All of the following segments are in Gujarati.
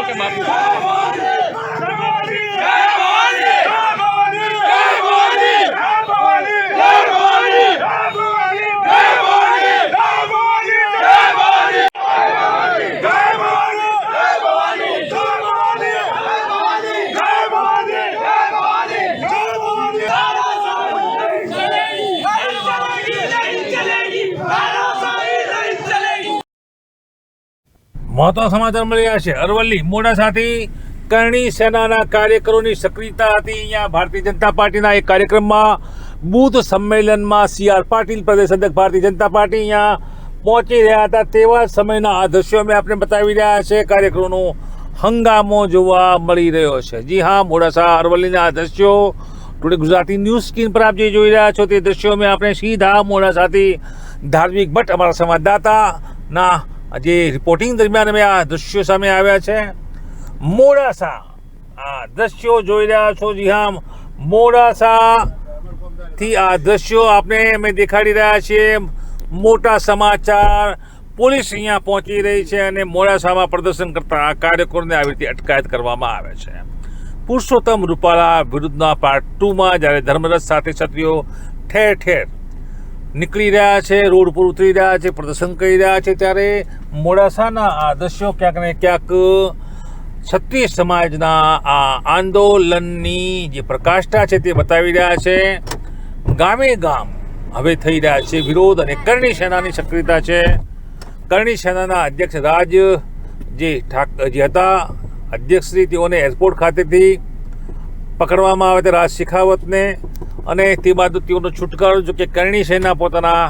ওকে মাফ મહત્વ સમાચાર મળી રહ્યા છે. અરવલ્લી મોડાસાથી કરણી સેનાના કાર્યકરોની સક્રિયતા હતી. અહીંયા ભારતીય જનતા પાર્ટીના એક કાર્યક્રમમાં બૂથ સંમેલનમાં સી આર પાટીલ, પ્રદેશ અધ્યક્ષ ભારતીય જનતા પાર્ટી અહીંયા પહોંચી રહ્યા હતા. તેવા સમયના આ દ્રશ્યો અમે આપણે બતાવી રહ્યા છે. કાર્યક્રમનો હંગામો જોવા મળી રહ્યો છે. જી હા, મોડાસા, અરવલ્લીના આ દ્રશ્યો ટુડે ગુજરાતી ન્યૂઝ સ્ક્રીન પર આપ જે જોઈ રહ્યા છો તે દ્રશ્યો અમે આપણે સીધા મોડાસાથી ધાર્મિક ભટ્ટ, અમારા સંવાદદાતાના જે રિપોર્ટિંગ દરમિયાન અમે આ દ્રશ્યો સામે આવ્યા છે. મોડાસા. આ દ્રશ્યો જોઈ રહ્યા છો જી હા મોડાસા થી આ દ્રશ્યો આપણે અમે દેખાડી રહ્યા છીએ. મોટા સમાચાર પોલીસ અહીંયા પહોંચી રહી છે અને મોડાસામાં પ્રદર્શન કરતા કાર્યકરોને આવી રીતે અટકાયત કરવામાં આવે છે. પુરુષોત્તમ રૂપાલા વિરુદ્ધના પાર્ટ ટુમાં જ્યારે ધર્મરથ સાથે ક્ષત્રિયો ઠેર ઠેર નીકળી રહ્યા છે, રોડ પર ઉતરી રહ્યા છે, પ્રદર્શન કરી રહ્યા છે ત્યારે મોડાસાના આ દ્રશ્યો ક્યાંક ને ક્યાંક ક્ષત્રિય સમાજના આ આંદોલનની જે પ્રકાષ્ઠા છે તે બતાવી રહ્યા છે. ગામે ગામ હવે થઈ રહ્યા છે વિરોધ અને કરણી સેનાની સક્રિયતા છે. કરણી સેનાના અધ્યક્ષ રાજ જે ઠાક, જે હતા, અધ્યક્ષશ્રી તેઓને એરપોર્ટ ખાતેથી પકડવામાં આવે ત્યારે રાજ શિખાવતને અને તે બાદ તેઓનો છુટકારો જો કે કરણી સેના પોતાના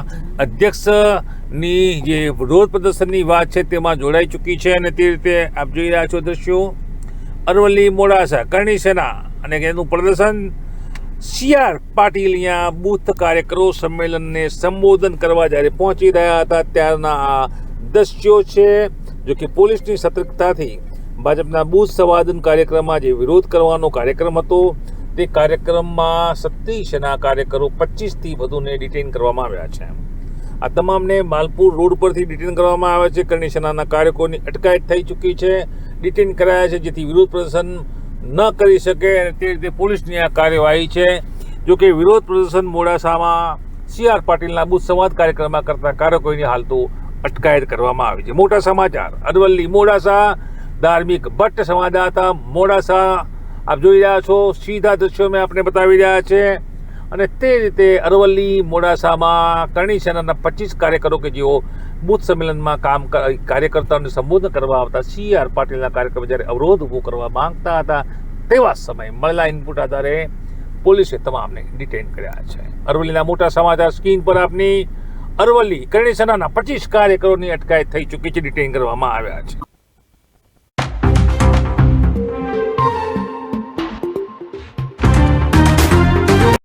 અધ્યક્ષની જે વિરોધ પ્રદર્શનની વાત છે તેમાં જોડાઈ ચૂકી છે અને તે રીતે આપ જોઈ રહ્યા છો દ્રશ્યો. અરવલ્લી મોડાસા, કરણી સેના અને એનું પ્રદર્શન. સીઆર પાટીલ અહીંયા બૂથ કાર્યકરો સંમેલનને સંબોધન કરવા જ્યારે પહોંચી રહ્યા હતા, ત્યારના આ દ્રશ્યો છે. જો કે પોલીસની સતર્કતાથી ભાજપના બુથ સંવાદન કાર્યક્રમમાં જે વિરોધ કરવાનો કાર્યક્રમ હતો, તે કાર્યક્રમમાં સત્રીસ કાર્યકરો પચીસથી વધુને ડિટેન કરવામાં આવ્યા છે. આ તમામને માલપુર રોડ પરથી ડિટેન કરવામાં આવે છે. કરણી સેનાના કાર્યકરોની અટકાયત થઈ ચૂકી છે. ડિટેન કરાયા છે, જેથી વિરોધ પ્રદર્શન ન કરી શકે અને તે રીતે પોલીસની આ કાર્યવાહી છે. જોકે વિરોધ પ્રદર્શન મોડાસામાં સી આર પાટીલના બુથ સંવાદ કાર્યક્રમમાં કરતા કાર્યકરોની હાલ તો અટકાયત કરવામાં આવી છે. મોટા સમાચાર. અરવલ્લી મોડાસા ધાર્મિક ભટ્ટ સંવાદદાતા મોડાસા. આપ જોઈ રહ્યા છો, સીધા દ્રશ્યો મેં આપને બતાવી રહ્યા છે. અને તે રીતે અરવલ્લી, મોડાસામાં કરણી સેનાના પચીસ કાર્યકરો કે જેઓ બુથ સંમેલનમાં કામ કાર્યકર્તાઓને સંબોધન કરવા આવતા, સી આર પાટીલના કાર્યક્રમ જ્યારે અવરોધ ઊભો કરવા માંગતા હતા, તેવા સમયે મળેલા ઇનપુટ આધારે પોલીસે તમામને ડિટેન કર્યા છે. અરવલ્લીના મોટા સમાચાર સ્કીન પર આપની અરવલ્લી કરણી સેનાના પચીસ કાર્યકરોની અટકાયત થઈ ચૂકી છે ડિટેન કરવામાં આવ્યા છે.